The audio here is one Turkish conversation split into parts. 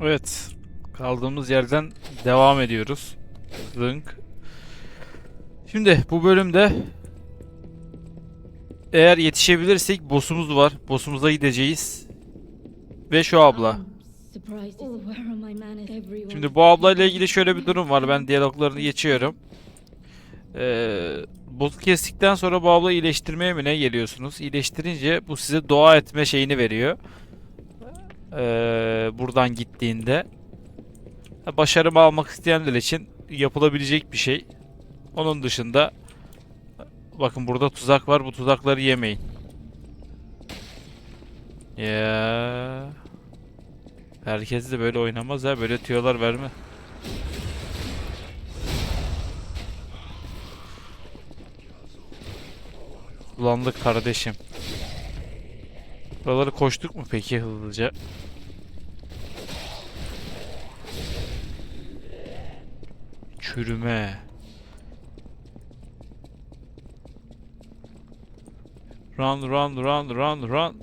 Evet. Kaldığımız yerden devam ediyoruz. Zınk. Şimdi bu bölümde eğer yetişebilirsek boss'umuz var. Boss'umuza gideceğiz. Ve şu abla. Şimdi bu ablayla ilgili şöyle bir durum var. Ben diyaloglarını geçiyorum. Ee, boss'u kestikten sonra bu abla iyileştirmeye mi ne geliyorsunuz? İyileştirince bu size dua etme şeyini veriyor. Ee, buradan gittiğinde. Başarımı almak isteyenler için yapılabilecek bir şey. Onun dışında bakın burada tuzak var. Bu tuzakları yemeyin. Ya. Herkes de böyle oynamaz ha. Böyle tüyolar verme. Kullandık kardeşim. Buraları koştuk mu peki hızlıca? Çürüme. Run run run run run.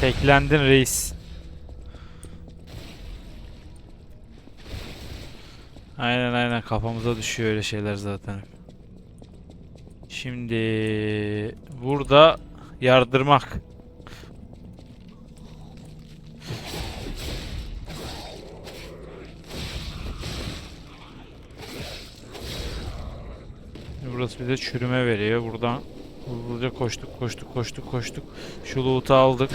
Teklendin reis. Kafamıza düşüyor öyle şeyler zaten. Şimdi burada yardırmak. Burası bize çürüme veriyor. Buradan hızlıca koştuk koştuk koştuk koştuk. Şu loot'u aldık.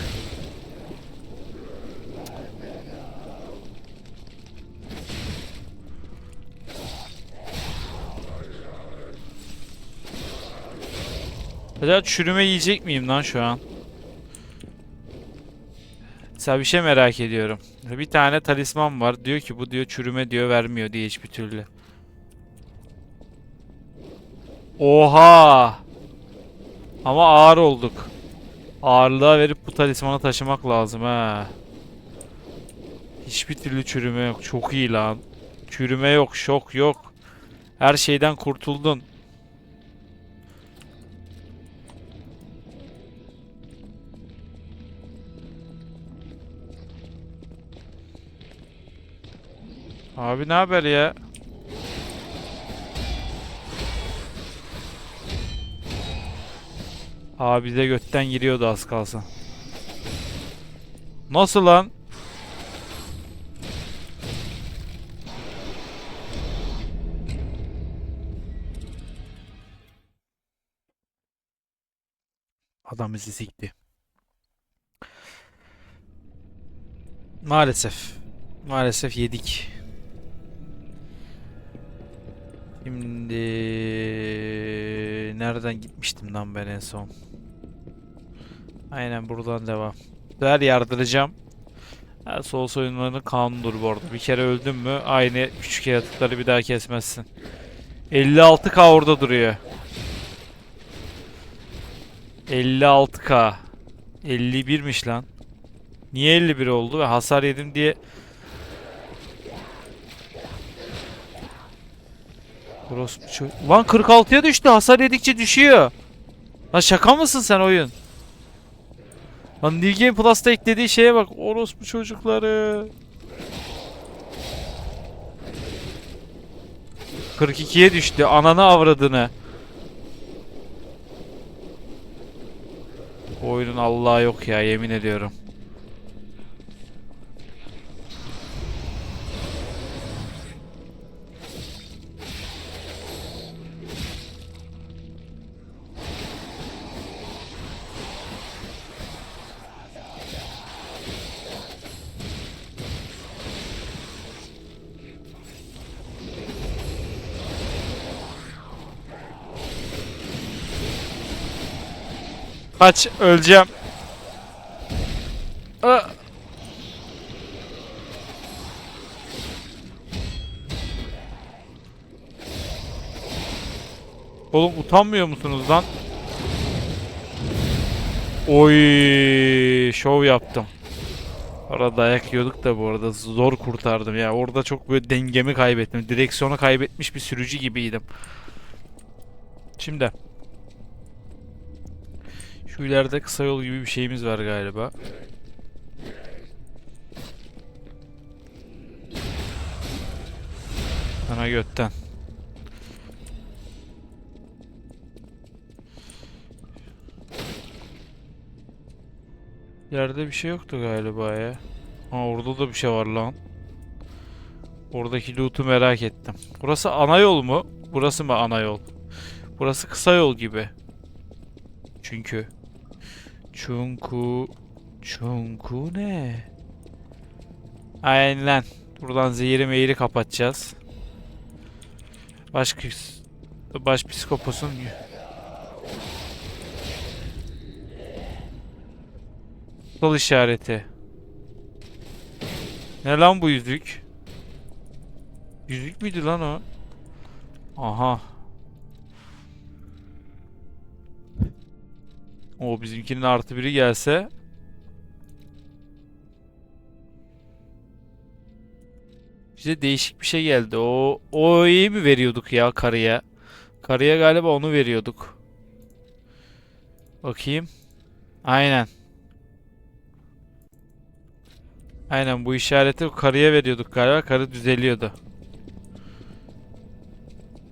Acaba çürüme yiyecek miyim lan şu an? Mesela bir şey merak ediyorum. Bir tane talisman var. Diyor ki bu diyor çürüme diyor vermiyor diye hiçbir türlü. Oha! Ama ağır olduk. Ağırlığa verip bu talismanı taşımak lazım ha. Hiçbir türlü çürüme yok. Çok iyi lan. Çürüme yok, şok yok. Her şeyden kurtuldun. Abi ne haber ya? Abi de götten giriyordu az kalsın. Nasıl lan? Adam bizi sikti. Maalesef. Maalesef yedik. Şimdi nereden gitmiştim lan ben en son? Aynen buradan devam. Her yardıracağım. Ha, sol soyunmanın kanunudur bu arada. Bir kere öldün mü aynı küçük yaratıkları bir daha kesmezsin. 56k orada duruyor. 56k. 51'miş lan. Niye 51 oldu ve hasar yedim diye Orospu Lan 46'ya düştü. Hasar yedikçe düşüyor. Lan şaka mısın sen oyun? Lan New Game Plus'ta eklediği şeye bak. Orospu çocukları. 42'ye düştü. Ananı avradını. Oyunun Allah'ı yok ya yemin ediyorum. Kaç öleceğim. Aa! Oğlum utanmıyor musunuz lan? Oy, şov yaptım. Orada dayak yiyorduk da bu arada zor kurtardım ya. Orada çok böyle dengemi kaybettim. Direksiyonu kaybetmiş bir sürücü gibiydim. Şimdi. Şu ileride kısa yol gibi bir şeyimiz var galiba. Sana götten. Yerde bir şey yoktu galiba ya. Ha orada da bir şey var lan. Oradaki loot'u merak ettim. Burası ana yol mu? Burası mı ana yol? Burası kısa yol gibi. Çünkü. Çünkü. Çünkü ne? Aynen. Buradan zehiri meyiri kapatacağız. Baş, baş psikoposun Sol işareti. Ne lan bu yüzük? Yüzük müydü lan o? Aha. O bizimkinin artı biri gelse. Bize değişik bir şey geldi. O o iyi mi veriyorduk ya karıya? Karıya galiba onu veriyorduk. Bakayım. Aynen. Aynen bu işareti karıya veriyorduk galiba. Karı düzeliyordu.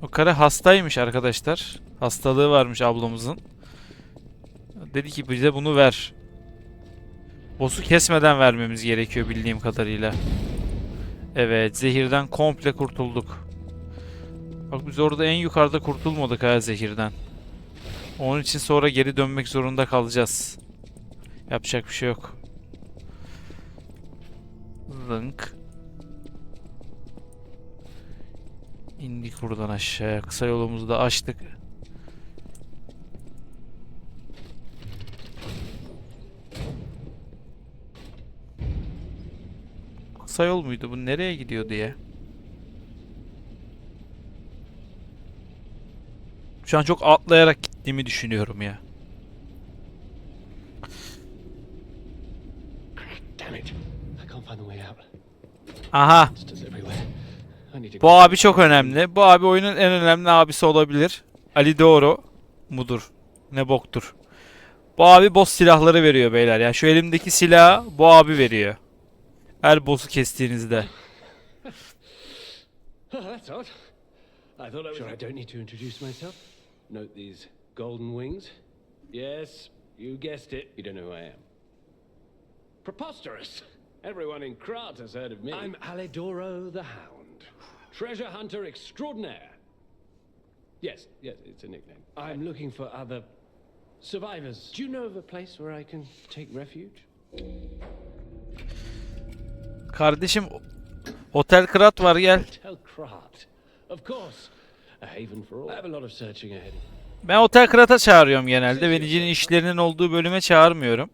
O karı hastaymış arkadaşlar. Hastalığı varmış ablamızın. Dedi ki bize bunu ver. Boss'u kesmeden vermemiz gerekiyor bildiğim kadarıyla. Evet zehirden komple kurtulduk. Bak biz orada en yukarıda kurtulmadık ha zehirden. Onun için sonra geri dönmek zorunda kalacağız. Yapacak bir şey yok. Zınk. İndik buradan aşağıya. Kısa yolumuzu da açtık. Kısa yol muydu bu? Nereye gidiyordu ya? Şu an çok atlayarak gittiğimi düşünüyorum ya. Aha. Bu abi çok önemli. Bu abi oyunun en önemli abisi olabilir. Ali Doğru mudur? Ne boktur. Bu abi boss silahları veriyor beyler. Ya şu elimdeki silah bu abi veriyor. Her boss'u kestiğinizde. That's odd. I thought I was. Sure, I don't need to introduce myself. Note these golden wings. Yes, you guessed it. You don't know who I am. Preposterous. Everyone in Krat has heard of me. I'm Alidoro the Hound, treasure hunter extraordinaire. Yes, yes, it's a nickname. I'm looking for other survivors. Do you know of a place where I can take refuge? Kardeşim Otel Krat var gel. Ben Otel Krat'a çağırıyorum genelde. Venicinin işlerinin olduğu bölüme çağırmıyorum.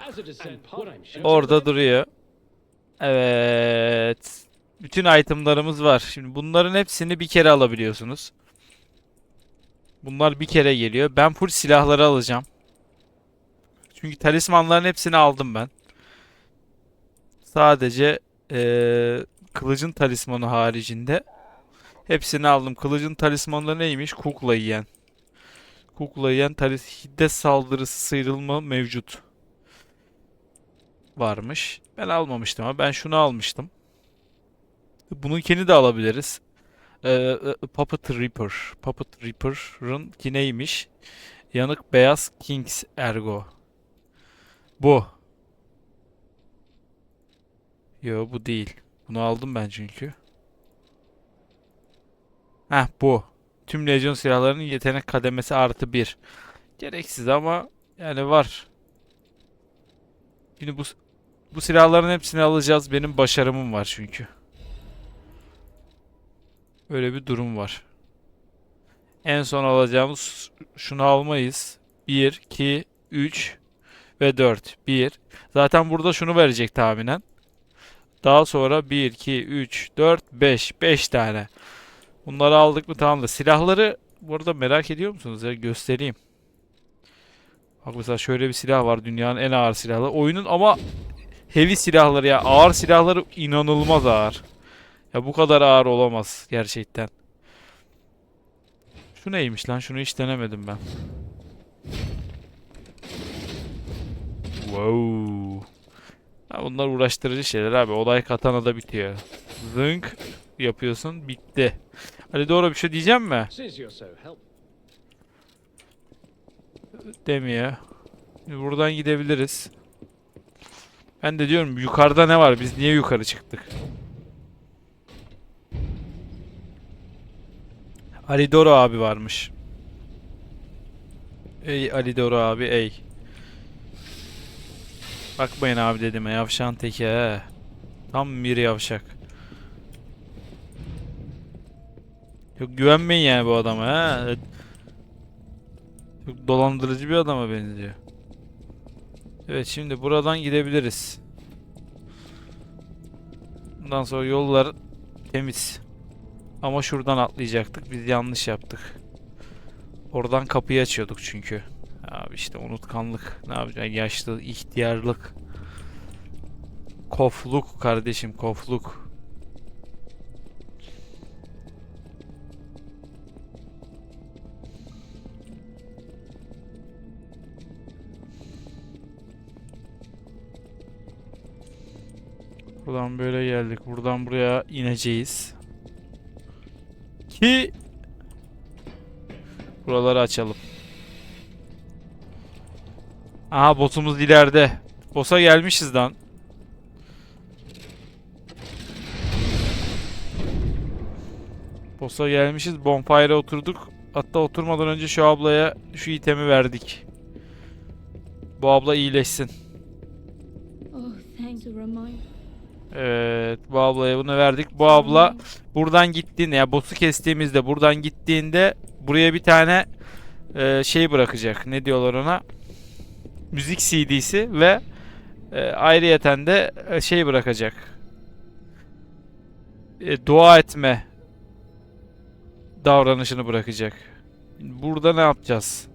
Orada duruyor. Evet. Bütün itemlarımız var. Şimdi bunların hepsini bir kere alabiliyorsunuz. Bunlar bir kere geliyor. Ben full silahları alacağım. Çünkü talismanların hepsini aldım ben. Sadece eee, kılıcın talismanı haricinde hepsini aldım. Kılıcın talismanı neymiş? Kukla yiyen. Kukla yiyen talis hiddet saldırısı sıyrılma mevcut varmış. Ben almamıştım ama ben şunu almıştım. Bununkini de alabiliriz. Ee, e, Puppet Reaper. Puppet Reaper'ın ki neymiş? Yanık beyaz Kings Ergo. Bu. Yo bu değil. Bunu aldım ben çünkü. Heh bu. Tüm Legion silahlarının yetenek kademesi artı bir. Gereksiz ama yani var. Şimdi bu bu silahların hepsini alacağız. Benim başarımım var çünkü. Öyle bir durum var. En son alacağımız şunu almayız. 1, 2, 3 ve 4. 1. Zaten burada şunu verecek tahminen. Daha sonra 1, 2, 3, 4, 5. 5 tane. Bunları aldık mı tamamdır. Silahları burada merak ediyor musunuz? Ya göstereyim. Bak mesela şöyle bir silah var. Dünyanın en ağır silahı. Oyunun ama heavy silahları ya. Ağır silahları inanılmaz ağır. Ya bu kadar ağır olamaz gerçekten. Şu neymiş lan? Şunu hiç denemedim ben. Wow. Ha, bunlar uğraştırıcı şeyler abi. Olay katanada bitiyor. Zınk yapıyorsun. Bitti. Hadi doğru bir şey diyeceğim mi? Demiyor. Buradan gidebiliriz. Ben de diyorum yukarıda ne var? Biz niye yukarı çıktık? Alidoro abi varmış. Ey Alidoro abi ey. Bakmayın abi dedim yavşan teki he. Tam bir yavşak. Yok güvenmeyin yani bu adama he. Çok dolandırıcı bir adama benziyor. Evet şimdi buradan gidebiliriz. Bundan sonra yollar temiz. Ama şuradan atlayacaktık. Biz yanlış yaptık. Oradan kapıyı açıyorduk çünkü. Abi işte unutkanlık. Ne yapacaksın? Yaşlı, ihtiyarlık. Kofluk kardeşim, kofluk. Buradan böyle geldik. Buradan buraya ineceğiz. Ki buraları açalım. Aha botumuz ileride. Boss'a gelmişiz lan. Boss'a gelmişiz. Bonfire'a oturduk. Hatta oturmadan önce şu ablaya şu itemi verdik. Bu abla iyileşsin. Oh. Evet, bu ablaya bunu verdik. Bu abla buradan gittiğinde ya boss'u kestiğimizde buradan gittiğinde buraya bir tane e, şey bırakacak. Ne diyorlar ona? Müzik CD'si ve e, ayrıyeten de e, şey bırakacak. E, dua etme davranışını bırakacak. Burada ne yapacağız?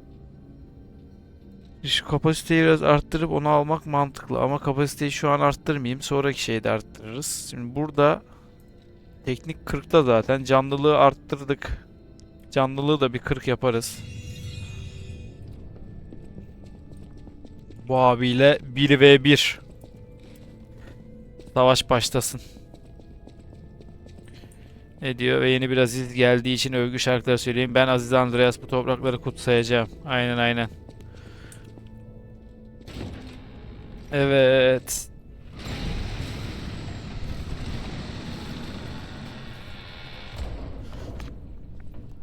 Şu kapasiteyi biraz arttırıp onu almak mantıklı ama kapasiteyi şu an arttırmayayım. Sonraki şeyde arttırırız. Şimdi burada teknik 40'ta zaten canlılığı arttırdık. Canlılığı da bir 40 yaparız. Bu abiyle 1v1 Savaş başlasın. Ne diyor? Ve yeni bir Aziz geldiği için övgü şarkıları söyleyeyim. Ben Aziz Andreas bu toprakları kutsayacağım. Aynen aynen. Evet.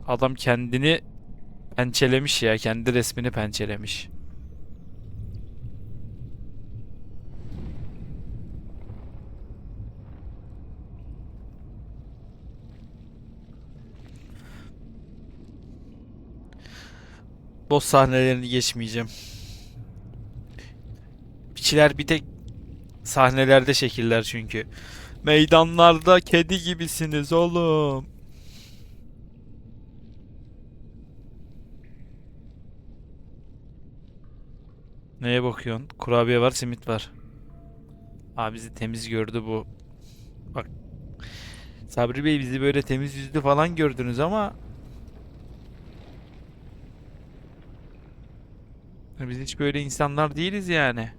Adam kendini pençelemiş ya. Kendi resmini pençelemiş. Boss sahnelerini geçmeyeceğim. Piçiler bir tek sahnelerde şekiller çünkü. Meydanlarda kedi gibisiniz oğlum. Neye bakıyorsun? Kurabiye var, simit var. Abi bizi temiz gördü bu. Bak. Sabri Bey bizi böyle temiz yüzlü falan gördünüz ama biz hiç böyle insanlar değiliz yani.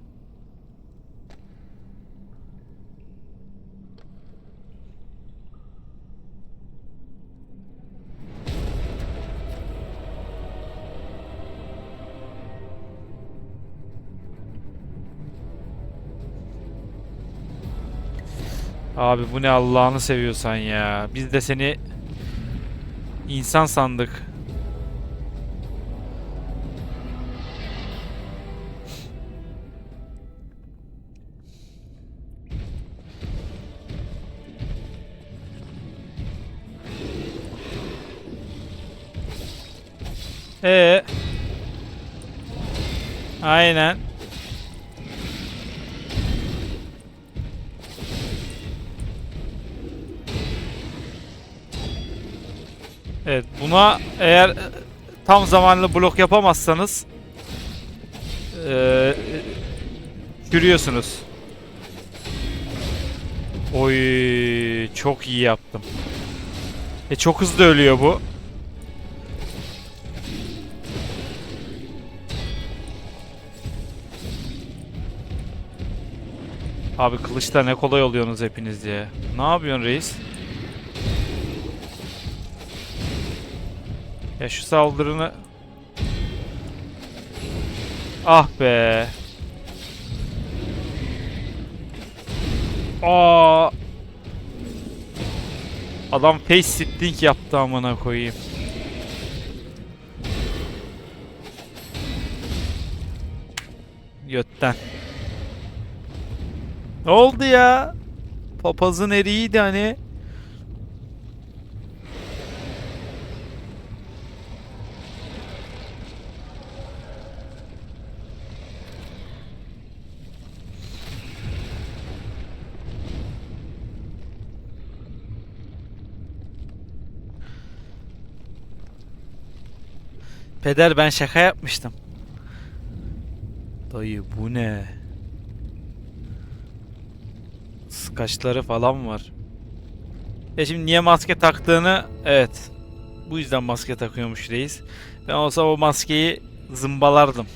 Abi bu ne Allah'ını seviyorsan ya. Biz de seni insan sandık. Ee. Aynen. Evet buna eğer tam zamanlı blok yapamazsanız eee çürüyorsunuz. Oy çok iyi yaptım. E çok hızlı ölüyor bu. Abi kılıçta ne kolay oluyorsunuz hepiniz diye. Ne yapıyorsun reis? Ya şu saldırını... Ah be. Aa. Adam face sitting yaptı amına koyayım. Götten. Ne oldu ya? Papazın eriğiydi hani. Peder ben şaka yapmıştım. Dayı bu ne? Skaçları falan var. Ya şimdi niye maske taktığını evet. Bu yüzden maske takıyormuş reis. Ben olsa o maskeyi zımbalardım.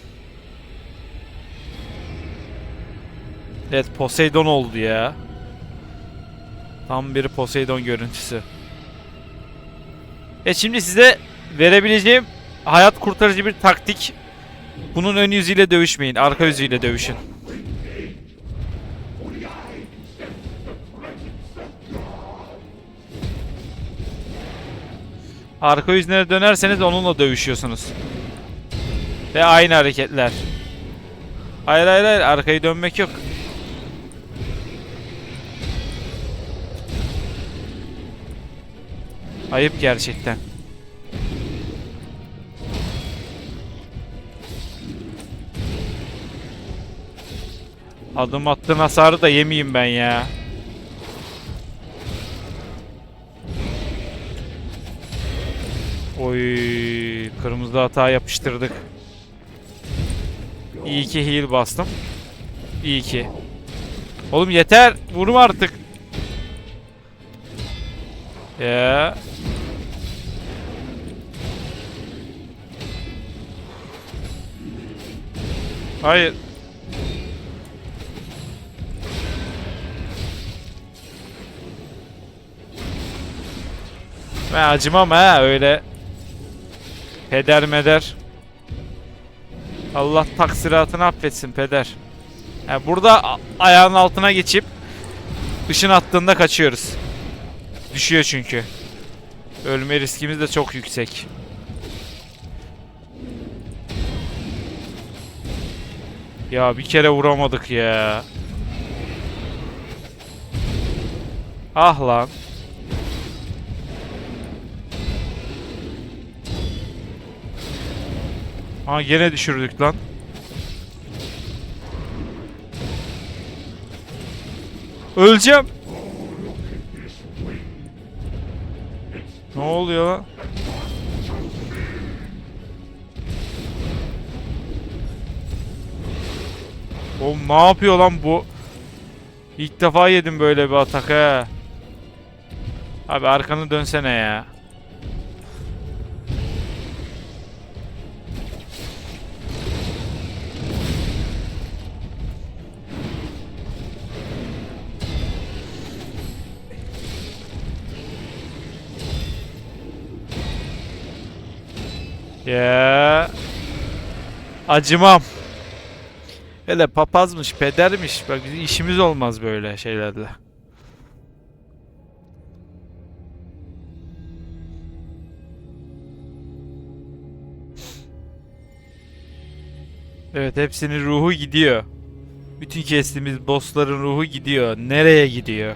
Evet Poseidon oldu ya. Tam bir Poseidon görüntüsü. E şimdi size verebileceğim hayat kurtarıcı bir taktik. Bunun ön yüzüyle dövüşmeyin, arka yüzüyle dövüşün. Arka yüzüne dönerseniz onunla dövüşüyorsunuz. Ve aynı hareketler. Hayır hayır hayır arkayı dönmek yok. Ayıp gerçekten. Adım attığın hasarı da yemeyeyim ben ya. Oy, kırmızı hata yapıştırdık. İyi ki heal bastım. İyi ki. Oğlum yeter. Vurma artık. Ya. Hayır. Ben acımam ha öyle. Peder meder. Allah taksiratını affetsin peder. Yani burada ayağın altına geçip ışın attığında kaçıyoruz. Düşüyor çünkü. Ölme riskimiz de çok yüksek. Ya bir kere vuramadık ya. Ah lan. Aa gene düşürdük lan. Öleceğim. Ne oluyor lan? Oğlum ne yapıyor lan bu? İlk defa yedim böyle bir atak he. Abi arkanı dönsene ya. Ya. Acımam. Hele papazmış, pedermiş. Bak işimiz olmaz böyle şeylerle. Evet hepsinin ruhu gidiyor. Bütün kestiğimiz bossların ruhu gidiyor. Nereye gidiyor?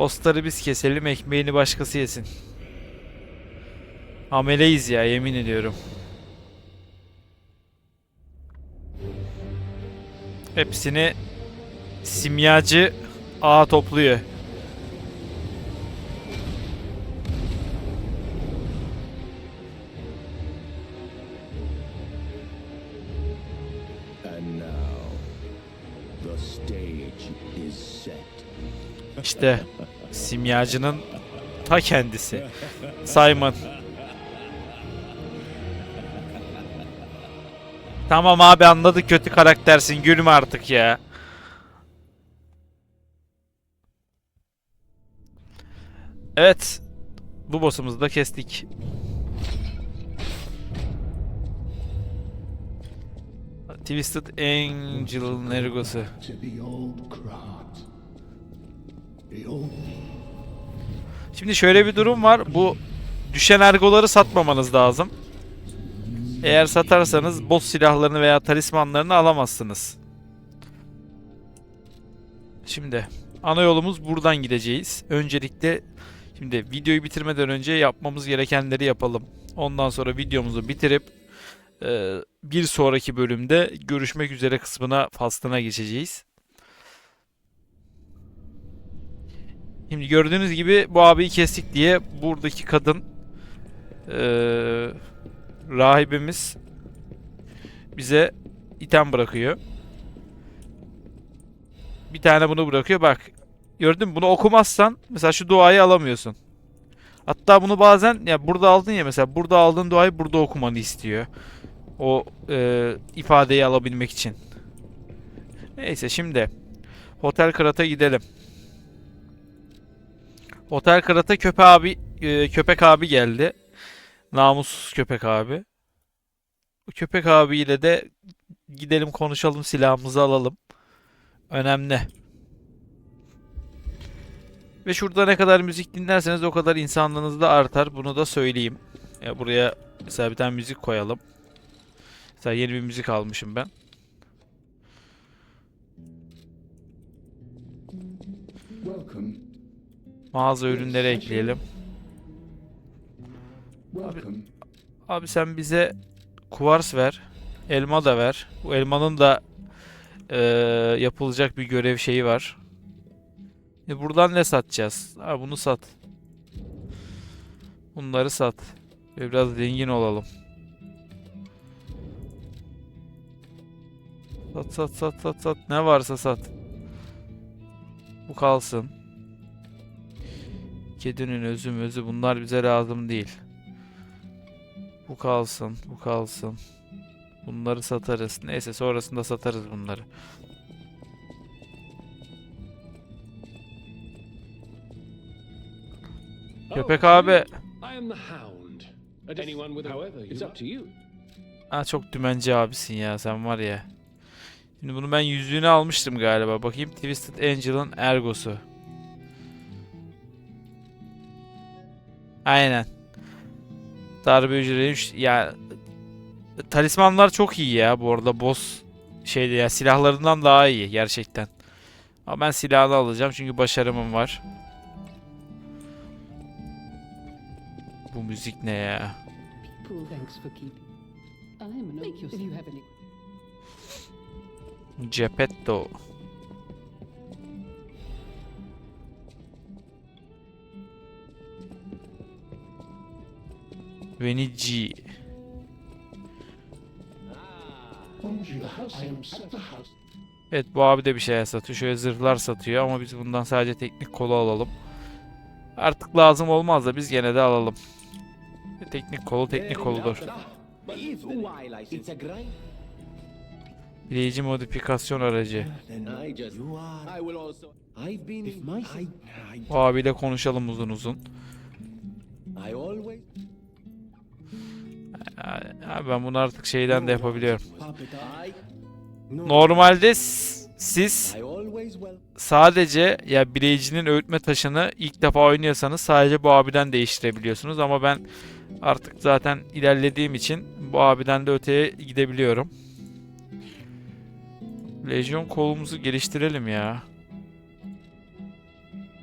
Bossları biz keselim, ekmeğini başkası yesin. Ameleyiz ya yemin ediyorum. Hepsini simyacı ağa topluyor. İşte simyacının ta kendisi. Simon. Tamam abi anladık kötü karaktersin gülme artık ya. Evet. Bu boss'umuzu da kestik. Twisted Angel Nergosu. Şimdi şöyle bir durum var. Bu düşen ergoları satmamanız lazım. Eğer satarsanız boss silahlarını veya talismanlarını alamazsınız. Şimdi ana yolumuz buradan gideceğiz. Öncelikle şimdi videoyu bitirmeden önce yapmamız gerekenleri yapalım. Ondan sonra videomuzu bitirip e, bir sonraki bölümde görüşmek üzere kısmına faslına geçeceğiz. Şimdi gördüğünüz gibi bu abiyi kestik diye buradaki kadın eee rahibimiz bize item bırakıyor. Bir tane bunu bırakıyor. Bak gördün mü? Bunu okumazsan mesela şu duayı alamıyorsun. Hatta bunu bazen ya burada aldın ya mesela burada aldığın duayı burada okumanı istiyor. O eee, ifadeyi alabilmek için. Neyse şimdi Hotel Krat'a gidelim. Otel Krat'a köpek abi e, köpek abi geldi. Namussuz köpek abi. Bu köpek abiyle de gidelim konuşalım silahımızı alalım. Önemli. Ve şurada ne kadar müzik dinlerseniz o kadar insanlığınız da artar. Bunu da söyleyeyim. Ya buraya mesela bir tane müzik koyalım. Mesela yeni bir müzik almışım ben. Mağaza ürünleri ekleyelim. Welcome. Abi sen bize kuvars ver. Elma da ver. Bu elmanın da eee, yapılacak bir görev şeyi var. E buradan ne satacağız? Ha bunu sat. Bunları sat. Ve biraz zengin olalım. Sat sat sat sat sat. Ne varsa sat. Bu kalsın. Kedinin özü mözü bunlar bize lazım değil. Bu kalsın, bu kalsın. Bunları satarız. Neyse sonrasında satarız bunları. Köpek Oh, abi. you? I am the Hound. Anyone with a... However, it's up to you. Ha çok dümenci abisin ya sen var ya. Şimdi bunu ben yüzüğünü almıştım galiba. Bakayım Twisted Angel'ın Ergosu. Aynen. Darbe hücreli ya talismanlar çok iyi ya bu arada boss şeyde ya silahlarından daha iyi gerçekten. Ama ben silahını alacağım çünkü başarımım var. Bu müzik ne ya? Thanks Venici. Evet bu abi de bir şeyler satıyor. Şöyle zırhlar satıyor ama biz bundan sadece teknik kolu alalım. Artık lazım olmaz da biz gene de alalım. Teknik kolu teknik koludur. Bileyici modifikasyon aracı. Bu abiyle konuşalım uzun uzun. Abi ben bunu artık şeyden de yapabiliyorum. Normalde siz sadece ya bileyicinin öğütme taşını ilk defa oynuyorsanız sadece bu abiden değiştirebiliyorsunuz ama ben artık zaten ilerlediğim için bu abiden de öteye gidebiliyorum. Lejyon kolumuzu geliştirelim ya.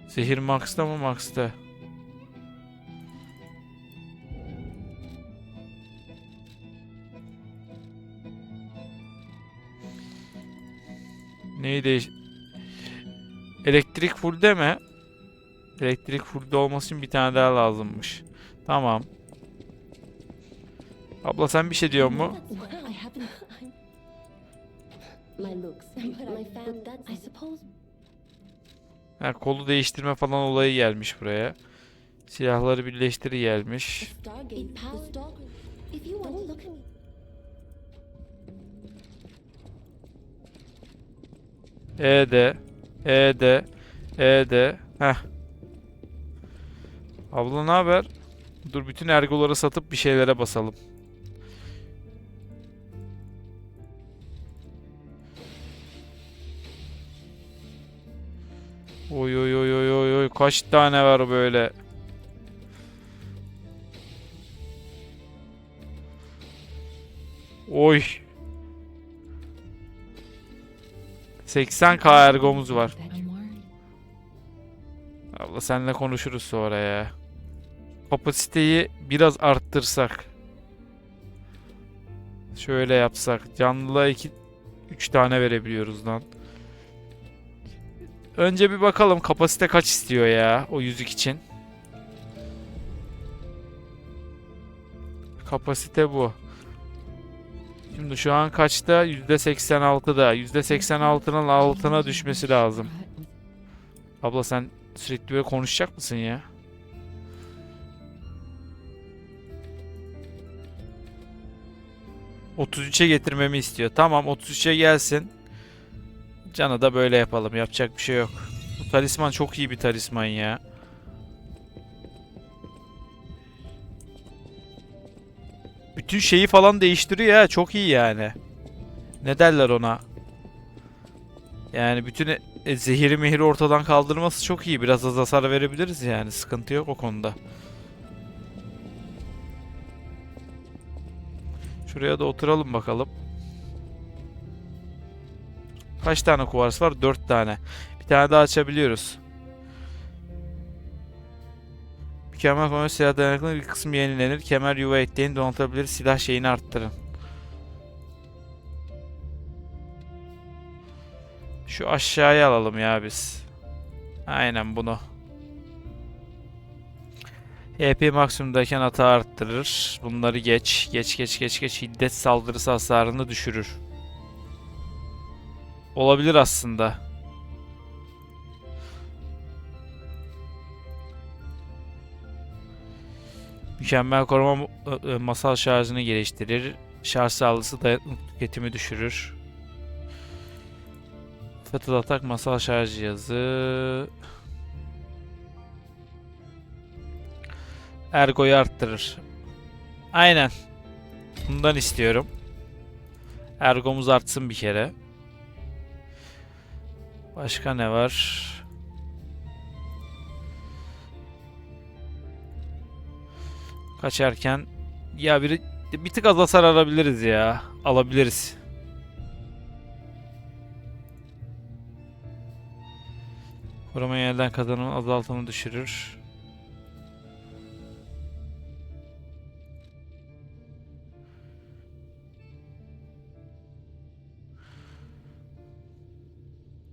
Zehir Max'ta mı Max'ta? Neyi değiş... Elektrik fullde mi? Elektrik fullde olması için bir tane daha lazımmış. Tamam. Abla sen bir şey diyor mu? Ha, kolu değiştirme falan olayı gelmiş buraya. Silahları birleştir gelmiş. E de. E de. E de. Heh. Abla ne haber? Dur bütün ergoları satıp bir şeylere basalım. Oy oy oy oy oy kaç tane var böyle? 80k ergomuz var. Abla seninle konuşuruz sonra ya. Kapasiteyi biraz arttırsak. Şöyle yapsak. Canlılığa 2 3 tane verebiliyoruz lan. Önce bir bakalım kapasite kaç istiyor ya o yüzük için. Kapasite bu. Şimdi şu an kaçta? %86'da. %86'nın altına düşmesi lazım. Abla sen sürekli böyle konuşacak mısın ya? ...33'e getirmemi istiyor. Tamam 33'e gelsin. Canı da böyle yapalım. Yapacak bir şey yok. Bu talisman çok iyi bir talisman ya. Bütün şeyi falan değiştiriyor ya. Çok iyi yani. Ne derler ona? Yani bütün e- zehiri mehiri ortadan kaldırması çok iyi. Biraz az hasar verebiliriz yani. Sıkıntı yok o konuda. Şuraya da oturalım bakalım. Kaç tane kuvars var? 4 tane. Bir tane daha açabiliyoruz. Mükemmel konuşma silah dayanıklılığı bir kısmı yenilenir. Kemer yuva ekleyin donatabilir. Silah şeyini arttırın. Şu aşağıya alalım ya biz. Aynen bunu. HP maksimumdayken hata arttırır. Bunları geç. Geç geç geç geç. Şiddet saldırısı hasarını düşürür. Olabilir aslında. Mükemmel koruma ö- ö, masal şarjını geliştirir. Şarj sağlısı dayanıklılık tüketimi düşürür. Fatal atak masal şarj cihazı. Ergo'yu arttırır. Aynen. Bundan istiyorum. Ergomuz artsın bir kere. Başka ne var? Kaçarken ya biri bir tık az hasar alabiliriz ya. Alabiliriz. Koruma yerden kazanımın azaltımı düşürür.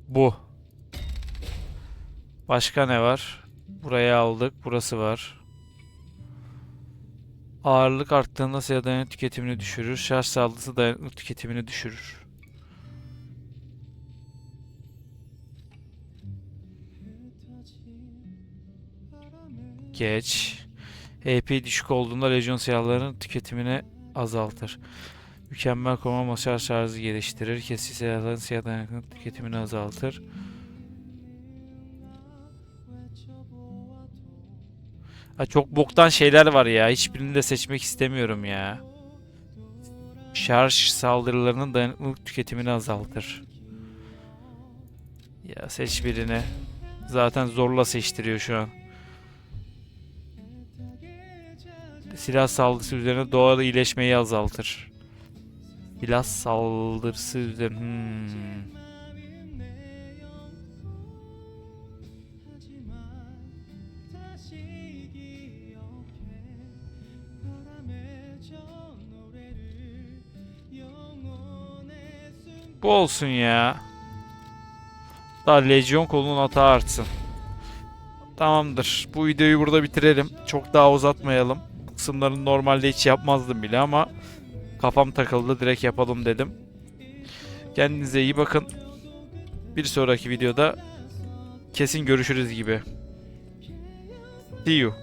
Bu. Başka ne var? Buraya aldık. Burası var. Ağırlık arttığında silah dayanıklı tüketimini düşürür. Şarj saldırısı dayanıklı tüketimini düşürür. Geç. HP düşük olduğunda lejyon silahlarının tüketimini azaltır. Mükemmel koruma masaj şarjı geliştirir. Kesici silahların silah dayanıklı tüketimini azaltır. Ha, çok boktan şeyler var ya. Hiçbirini de seçmek istemiyorum ya. Şarj saldırılarının dayanıklılık tüketimini azaltır. Ya seç birini. Zaten zorla seçtiriyor şu an. Silah saldırısı üzerine doğal iyileşmeyi azaltır. Silah saldırısı üzerine... Hmm. Bu olsun ya. Daha Lejyon kolunun hata artsın. Tamamdır. Bu videoyu burada bitirelim. Çok daha uzatmayalım. Bu kısımlarını normalde hiç yapmazdım bile ama kafam takıldı. Direkt yapalım dedim. Kendinize iyi bakın. Bir sonraki videoda kesin görüşürüz gibi. See you.